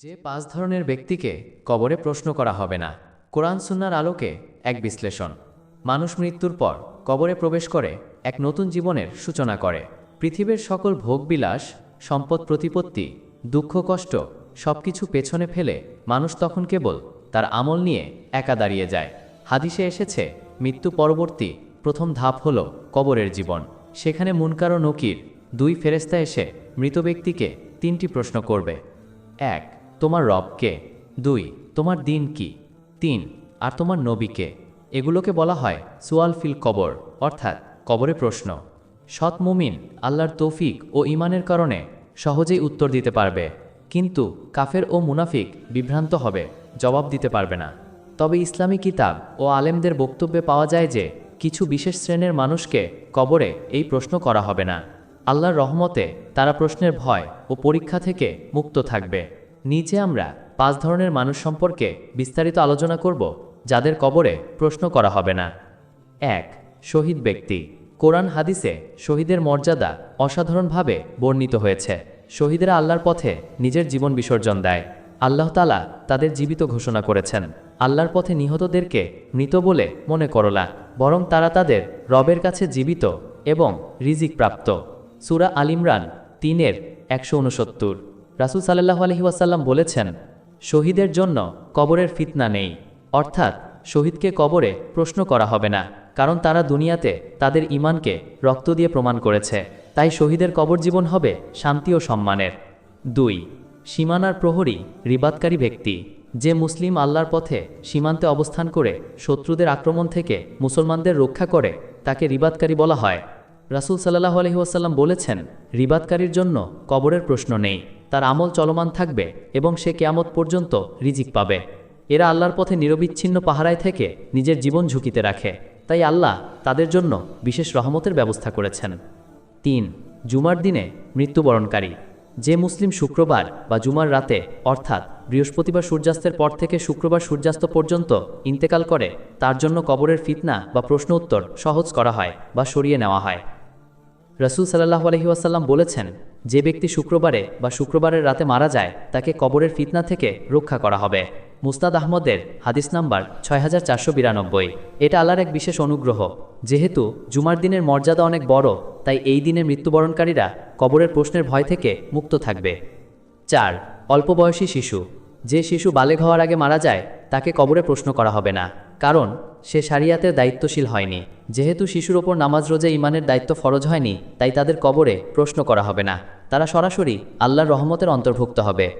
যে পাঁচ ধরনের ব্যক্তিকে কবরে প্রশ্ন করা হবে না। কোরআন সুন্নার আলোকে এক বিশ্লেষণ। মানুষ মৃত্যুর পর কবরে প্রবেশ করে এক নতুন জীবনের সূচনা করে। পৃথিবীর সকল ভোগবিলাস, সম্পদ প্রতিপত্তি, দুঃখ কষ্ট সব কিছু পেছনে ফেলে মানুষ তখন কেবল তার আমল নিয়ে একা দাঁড়িয়ে যায়। হাদিসে এসেছে, মৃত্যু পরবর্তী প্রথম ধাপ হল কবরের জীবন। সেখানে মুনকার ও নকির দুই ফেরেস্তা এসে মৃত ব্যক্তিকে তিনটি প্রশ্ন করবে। এক তোমার রবকে দুই, তোমার দিন কি? তিন, আর তোমার নবীকে এগুলোকে বলা হয় সুয়াল ফিল কবর, অর্থাৎ কবরে প্রশ্ন। সৎ মুমিন আল্লাহর তৌফিক ও ইমানের কারণে সহজেই উত্তর দিতে পারবে, কিন্তু কাফের ও মুনাফিক বিভ্রান্ত হবে, জবাব দিতে পারবে না। তবে ইসলামী কিতাব ও আলেমদের বক্তব্যে পাওয়া যায় যে, কিছু বিশেষ শ্রেণির মানুষকে কবরে এই প্রশ্ন করা হবে না। আল্লাহর রহমতে তারা প্রশ্নের ভয় ও পরীক্ষা থেকে মুক্ত থাকবে। নিচে আমরা পাঁচ ধরনের মানুষ সম্পর্কে বিস্তারিত আলোচনা করব, যাদের কবরে প্রশ্ন করা হবে না। এক, শহীদ ব্যক্তি। কোরআন হাদিসে শহীদের মর্যাদা অসাধারণভাবে বর্ণিত হয়েছে। শহীদেরা আল্লাহর পথে নিজের জীবন বিসর্জন দেয়। আল্লাহ তালা তাদের জীবিত ঘোষণা করেছেন। আল্লাহর পথে নিহতদেরকে মৃত বলে মনে করলা বরং তারা তাদের রবের কাছে জীবিত এবং রিজিক প্রাপ্ত। সুরা আলিমরান তিনের একশো উনসত্তর রাসুল সাল্লাহ আলহি ওয়াসাল্লাম বলেছেন, শহীদের জন্য কবরের ফিতনা নেই। অর্থাৎ শহীদকে কবরে প্রশ্ন করা হবে না, কারণ তারা দুনিয়াতে তাদের ইমানকে রক্ত দিয়ে প্রমাণ করেছে। তাই শহীদের কবর জীবন হবে শান্তি ও সম্মানের। দুই, সীমানার প্রহরী রিবাতকারী ব্যক্তি, যে মুসলিম আল্লাহর পথে সীমান্তে অবস্থান করে শত্রুদের আক্রমণ থেকে মুসলমানদের রক্ষা করে, তাকে রিবাতকারী বলা হয়। রাসুল সাল্লাহ আলহিহাসাল্লাম বলেছেন, রিবাতকারীর জন্য কবরের প্রশ্ন নেই। তার আমল চলমান থাকবে এবং সে কেয়ামত পর্যন্ত রিজিক পাবে। এরা আল্লাহর পথে নিরবিচ্ছিন্ন পাহারায় থেকে নিজের জীবন ঝুঁকিতে রাখে। তাই আল্লাহ তাদের জন্য বিশেষ রহমতের ব্যবস্থা করেছেন। তিন, জুমার দিনে মৃত্যুবরণকারী। যে মুসলিম শুক্রবার বা জুমার রাতে, অর্থাৎ বৃহস্পতিবার সূর্যাস্তের পর থেকে শুক্রবার সূর্যাস্ত পর্যন্ত ইন্তেকাল করে, তার জন্য কবরের ফিতনা বা প্রশ্ন উত্তর সহজ করা হয় বা সরিয়ে নেওয়া হয়। রসুল সাল্লাহ আলহিউসাল্লাম বলেছেন, যে ব্যক্তি শুক্রবারে বা শুক্রবারের রাতে মারা যায়, তাকে কবরের ফিতনা থেকে রক্ষা করা হবে। মুস্তাদ আহমদের হাদিস নাম্বার ছয় হাজার চারশো বিরানব্বই। এটা আল্লাহর এক বিশেষ অনুগ্রহ। যেহেতু জুমার দিনের মর্যাদা অনেক বড়, তাই এই দিনে মৃত্যুবরণকারীরা কবরের প্রশ্নের ভয় থেকে মুক্ত থাকবে। চার, অল্প বয়সী শিশু। যে শিশু বালেগ হওয়ার আগে মারা যায়, তাকে কবরে প্রশ্ন করা হবে না। কারণ, সে সারিয়াতের দায়িত্বশীল হয়নি। যেহেতু শিশুর ওপর নামাজ রোজে ইমানের দায়িত্ব ফরজ হয়নি, তাই তাদের কবরে প্রশ্ন করা হবে না। তারা সরাসরি আল্লাহর রহমতের অন্তর্ভুক্ত হবে।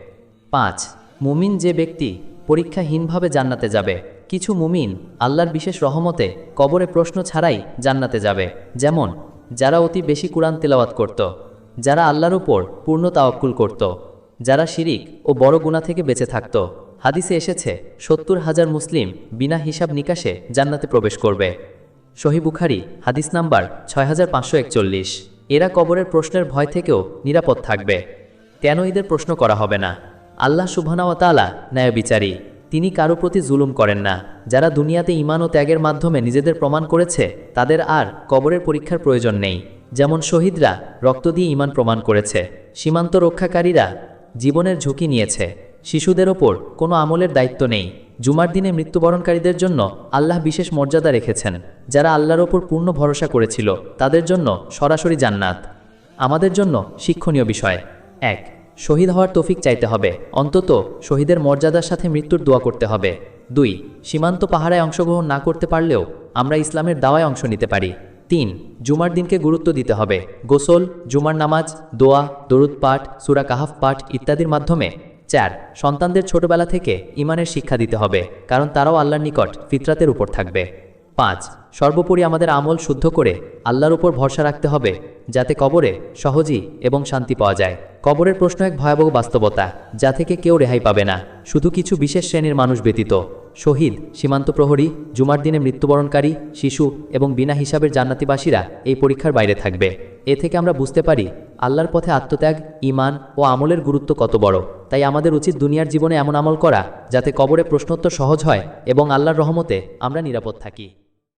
পাঁচ, মুমিন যে ব্যক্তি পরীক্ষাহীনভাবে জান্নাতে যাবে। কিছু মুমিন আল্লাহর বিশেষ রহমতে কবরে প্রশ্ন ছাড়াই জান্নাতে যাবে। যেমন, যারা অতি বেশি কোরআন তেলাওয়াত করত, যারা আল্লাহর উপর পূর্ণ তাওয়াক্কুল করত, যারা শিরিক ও বড় গুণা থেকে বেঁচে থাকত। হাদিসে এসেছে, সত্তর হাজার মুসলিম বিনা হিসাব নিকাশে জান্নাতে প্রবেশ করবে। শহী বুখারি, হাদিস নাম্বার ছয় হাজার পাঁচশো একচল্লিশ। এরা কবরের প্রশ্নের ভয় থেকেও নিরাপদ থাকবে। কেন এদের প্রশ্ন করা হবে না? আল্লাহ সুবহানাওয়াতালা ন্যায় বিচারী তিনি কারও প্রতি জুলুম করেন না। যারা দুনিয়াতে ইমান ও ত্যাগের মাধ্যমে নিজেদের প্রমাণ করেছে, তাদের আর কবরের পরীক্ষার প্রয়োজন নেই। যেমন শহীদরা রক্ত দিয়ে ইমান প্রমাণ করেছে। সীমান্ত রক্ষাকারীরা জীবনের ঝুঁকি নিয়েছে। শিশুদের ওপর কোনো আমলের দায়িত্ব নেই। জুমার দিনে মৃত্যুবরণকারীদের জন্য আল্লাহ বিশেষ মর্যাদা রেখেছেন, যারা আল্লাহর ওপর পূর্ণ ভরসা করেছিল, তাদের জন্য সরাসরি জান্নাত। আমাদের জন্য শিক্ষণীয় বিষয়। এক, শহীদ হওয়ার তৌফিক চাইতে হবে। অন্তত শহীদের মর্যাদার সাথে মৃত্যুর দোয়া করতে হবে। দুই, সীমান্ত পাহারায় অংশগ্রহণ না করতে পারলেও আমরা ইসলামের দাওয়ায় অংশ নিতে পারি। তিন, জুমার দিনকে গুরুত্ব দিতে হবে। গোসল, জুমার নামাজ, দোয়া, দরুদ পাঠ, সুরা কাহাফ পাঠ ইত্যাদির মাধ্যমে চার, সন্তানদের ছোটবেলা থেকে ইমানের শিক্ষা দিতে হবে, কারণ তারাও আল্লাহর নিকট ফিতরাতের উপর থাকবে। পাঁচ, সর্বোপরি আমাদের আমল শুদ্ধ করে আল্লাহর উপর ভরসা রাখতে হবে, যাতে কবরে সহজই এবং শান্তি পাওয়া যায়। কবরের প্রশ্ন এক ভয়াবহ বাস্তবতা, যা থেকে কেউ রেহাই পাবে না। শুধু কিছু বিশেষ শ্রেণির মানুষ ব্যতীত। শহীদ সীমান্ত প্রহরী, জুমার দিনে মৃত্যুবরণকারী, শিশু এবং বিনা হিসাবের জান্নাতিবাসীরা এই পরীক্ষার বাইরে থাকবে। এ থেকে আমরা বুঝতে পারি, আল্লাহর পথে আত্মত্যাগ ইমান ও আমলের গুরুত্ব কত বড়। তাই আমাদের উচিত দুনিয়ার জীবনে এমন আমল করা, যাতে কবরে প্রশ্নোত্তর সহজ হয় এবং আল্লাহর রহমতে আমরা নিরাপদ থাকি।